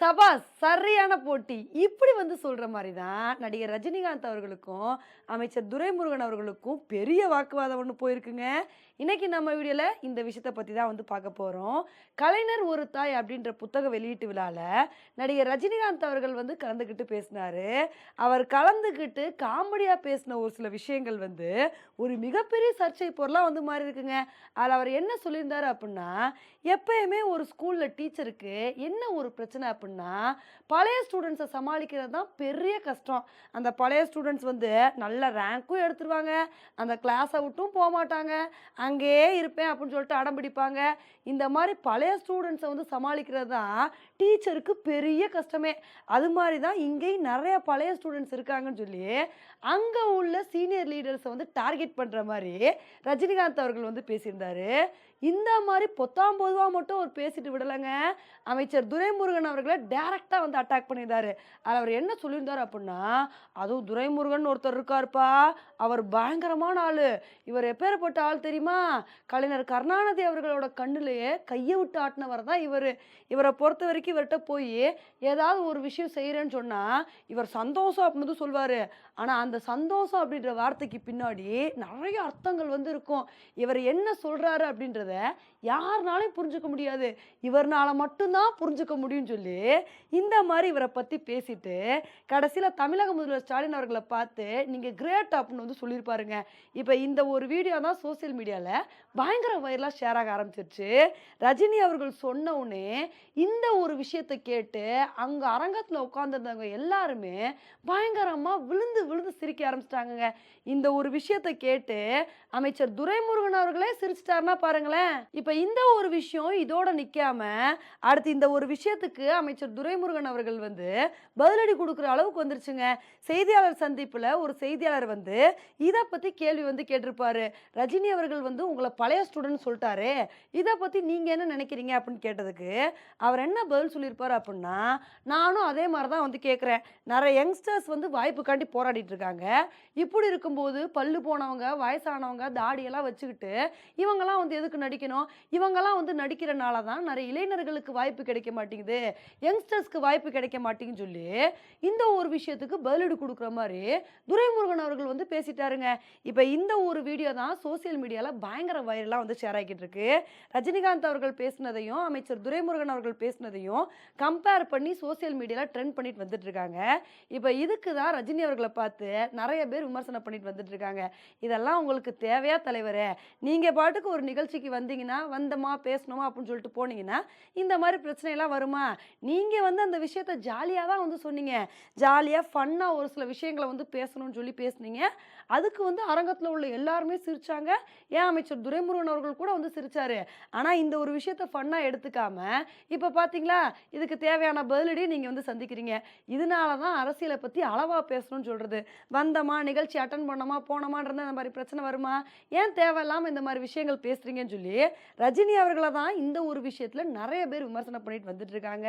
சபாஸ் சரியான போட்டி. இப்படி வந்து சொல்கிற மாதிரி தான் நடிகர் ரஜினிகாந்த் அவர்களுக்கும் அமைச்சர் துரைமுருகன் அவர்களுக்கும் பெரிய வாக்குவாதம் ஒன்று போயிருக்குங்க. இன்றைக்கி நம்ம வீடியோவில் இந்த விஷயத்தை பற்றி தான் வந்து பார்க்க போகிறோம் கலைஞர் ஒரு தாய் அப்படின்ற புத்தக வெளியீட்டு விழாவில் நடிகர் ரஜினிகாந்த் அவர்கள் வந்து கலந்துக்கிட்டு பேசினாரு. அவர் கலந்துக்கிட்டு காமெடியாக பேசின ஒரு சில விஷயங்கள் வந்து ஒரு மிகப்பெரிய சர்ச்சை பொருளாக வந்து மாறி இருக்குங்க அதில் அவர் என்ன சொல்லியிருந்தார் அப்படின்னா எப்பயுமே ஒரு ஸ்கூலில் டீச்சருக்கு என்ன ஒரு பிரச்சனை அப்படின்னு அப்படின்னா பழைய ஸ்டூடெண்ட்ஸை சமாளிக்கிறது தான் பெரிய கஷ்டம். அந்த பழைய ஸ்டூடெண்ட்ஸ் வந்து நல்ல ரேங்க்கும் எடுத்துருவாங்க. அந்த கிளாஸை விட்டும் போக மாட்டாங்க. அங்கேயே இருப்பேன் அப்படின்னு சொல்லிட்டு அடம் பிடிப்பாங்க. இந்த மாதிரி பழைய ஸ்டூடெண்ட்ஸை வந்து சமாளிக்கிறது தான் டீச்சருக்கு பெரிய கஷ்டமே. அது மாதிரி தான் இங்கேயும் நிறைய பழைய ஸ்டூடெண்ட்ஸ் இருக்காங்கன்னு சொல்லி அங்கே உள்ள சீனியர் லீடர்ஸை வந்து டார்கெட் பண்ணுற மாதிரி ரஜினிகாந்த் அவர்கள் வந்து பேசியிருந்தாரு. இந்த மாதிரி பொத்தாம் பொதுவாக மட்டும் அவர் பேசிட்டு விடலைங்க. அமைச்சர் துரைமுருகன் அவர்களை டேரெக்டாக வந்து அட்டாக் பண்ணியிருந்தாரு அதில் அவர் என்ன சொல்லியிருந்தார் அப்படின்னா அதுவும் துரைமுருகன் ஒருத்தர் இருக்காருப்பா. அவர் பயங்கரமான ஆள். இவர் எப்பேற்பட்ட ஆள் தெரியுமா? கலைஞர் கருணாநிதி அவர்களோட கண்ணிலேயே கையை விட்டு ஆட்டினவர் தான் இவர். இவரை பொறுத்த வரைக்கும் இவர்கிட்ட போய் ஏதாவது ஒரு விஷயம் செய்கிறேன்னு சொன்னால் இவர் சந்தோஷம் அப்படின்னு சொல்வார். ஆனால் அந்த சந்தோஷம் அப்படின்ற வார்த்தைக்கு பின்னாடி நிறைய அர்த்தங்கள் வந்து இருக்கும். இவர் என்ன சொல்கிறாரு அப்படின்றத யாருனாலையும் புரிஞ்சுக்க முடியாது. இவர்னால மட்டும்தான் புரிஞ்சுக்க முடியும்னு சொல்லி இந்த மாதிரி இவரை பற்றி பேசிட்டு கடைசியில் தமிழக முதல்வர் ஸ்டாலின் அவர்களை பார்த்து நீங்கள் கிரேட் அப்படின்னு வந்து சொல்லியிருப்பாருங்க. இப்போ இந்த ஒரு வீடியோ தான் சோஷியல் மீடியாவில் பயங்கர வைரலாக ஷேர் ஆக ஆரம்பிச்சிருச்சு. ரஜினி அவர்கள் சொன்னவுடனே இந்த ஒரு விஷயத்தை கேட்டு அங்கே அரங்கத்தில் உட்காந்துருந்தவங்க எல்லாருமே பயங்கரமாக விழுந்து விழுந்து சிரிக்க ஆரம்பிச்சிட்டாங்கங்க. இந்த ஒரு விஷயத்தை கேட்டு அமைச்சர் துரைமுருகன் அவர்களே சிரிச்சிட்டாருன்னா பாருங்களேன். இப்போ இந்த ஒரு விஷயம் இதோட நிற்காம அடுத்து இந்த ஒரு விஷயத்துக்கு அமைச்சர் துரைமுருகன் அவர்கள் வந்து பதிலடி கொடுக்குற அளவுக்கு வந்துருச்சுங்க. செய்தியாளர் சந்திப்பில் ஒரு செய்தியாளர் வந்து இதை பற்றி கேள்வி வந்து கேட்டிருப்பாரு. ரஜினி அவர்கள் வந்து உங்களை பழைய ஸ்டூடெண்ட் சொல்லிட்டாரு இதை பற்றி நீங்கள் என்ன நினைக்கிறீங்க அப்படின்னு கேட்டதுக்கு அவர் என்ன பதில் சொல்லியிருப்பார் அப்படின்னா நானும் அதே மாதிரி தான் வந்து கேட்குறேன் நிறைய யங்ஸ்டர்ஸ் வந்து வாய்ப்புக்காண்டி போராடிட்டு இருக்காங்க. இப்படி இருக்கும்போது பல்லு போனவங்க வயசானவங்க தாடியெல்லாம் வச்சுக்கிட்டு இவங்கெல்லாம் வந்து எதுக்கு நடிக்கணும்? இவங்கெல்லாம் வந்து நடிக்கிறனால தான் நிறைய இளைஞர்களுக்கு வாய்ப்பு கிடைக்க மாட்டேங்குது. யங்ஸ்டர்ஸ்க்கு வாய்ப்பு கிடைக்க மாட்டேங்குன்னு சொல்லி இந்த ஒரு விஷயத்துக்கு பதிலடி கொடுக்குற மாதிரி துரைமுருகன் அவர்கள் வந்து பேசிட்டாருங்க. இப்போ இந்த ஒரு வீடியோ தான் சோசியல் மீடியாவில் பயங்கர வைரலாக வந்து ஷேர் ஆகிக்கிட்டு இருக்கு. ரஜினிகாந்த் அவர்கள் பேசினதையும் அமைச்சர் துரைமுருகன் அவர்கள் பேசினதையும் கம்பேர் பண்ணி சோசியல் மீடியாவில் ட்ரெண்ட் பண்ணிட்டு வந்துட்டு இருக்காங்க. இப்போ இதுக்கு தான் ரஜினி அவர்களை பார்த்து நிறைய பேர் விமர்சனம் பண்ணிட்டு வந்துட்டு இருக்காங்க. இதெல்லாம் உங்களுக்கு தேவையா தலைவரே? நீங்கள் பாட்டுக்கு ஒரு நிகழ்ச்சிக்கு வந்தீங்கன்னா வந்தோமா பேசணுமா அப்படின்னு சொல்லிட்டு போனீங்கன்னா இந்த மாதிரி பிரச்சனையெல்லாம் வருமா? நீ நீங்கள் வந்து அந்த விஷயத்த ஜாலியாக தான் வந்து சொன்னீங்க. ஜாலியாக ஃபன்னாக ஒரு சில விஷயங்களை வந்து பேசணும்னு சொல்லி பேசுனீங்க. அதுக்கு வந்து அரங்கத்தில் உள்ள எல்லாருமே சிரிச்சாங்க. ஏன் அமைச்சர் துரைமுருகன் அவர்கள் கூட வந்து சிரித்தார் ஆனால் இந்த ஒரு விஷயத்த ஃபன்னாக எடுத்துக்காம இப்போ பார்த்தீங்களா இதுக்கு தேவையான பதிலடி நீங்கள் வந்து சந்திக்கிறீங்க. இதனால தான் அரசியலை பற்றி அளவாக பேசணும்னு சொல்கிறது வந்தமா நிகழ்ச்சி அட்டன் பண்ணோமா போனோமான்றது அந்த மாதிரி பிரச்சனை வருமா? ஏன் தேவையில்லாமல் இந்த மாதிரி விஷயங்கள் பேசுகிறீங்கன்னு சொல்லி ரஜினி அவர்களை தான் இந்த ஒரு விஷயத்தில் நிறைய பேர் விமர்சனம் பண்ணிட்டு வந்துட்டு இருக்காங்க.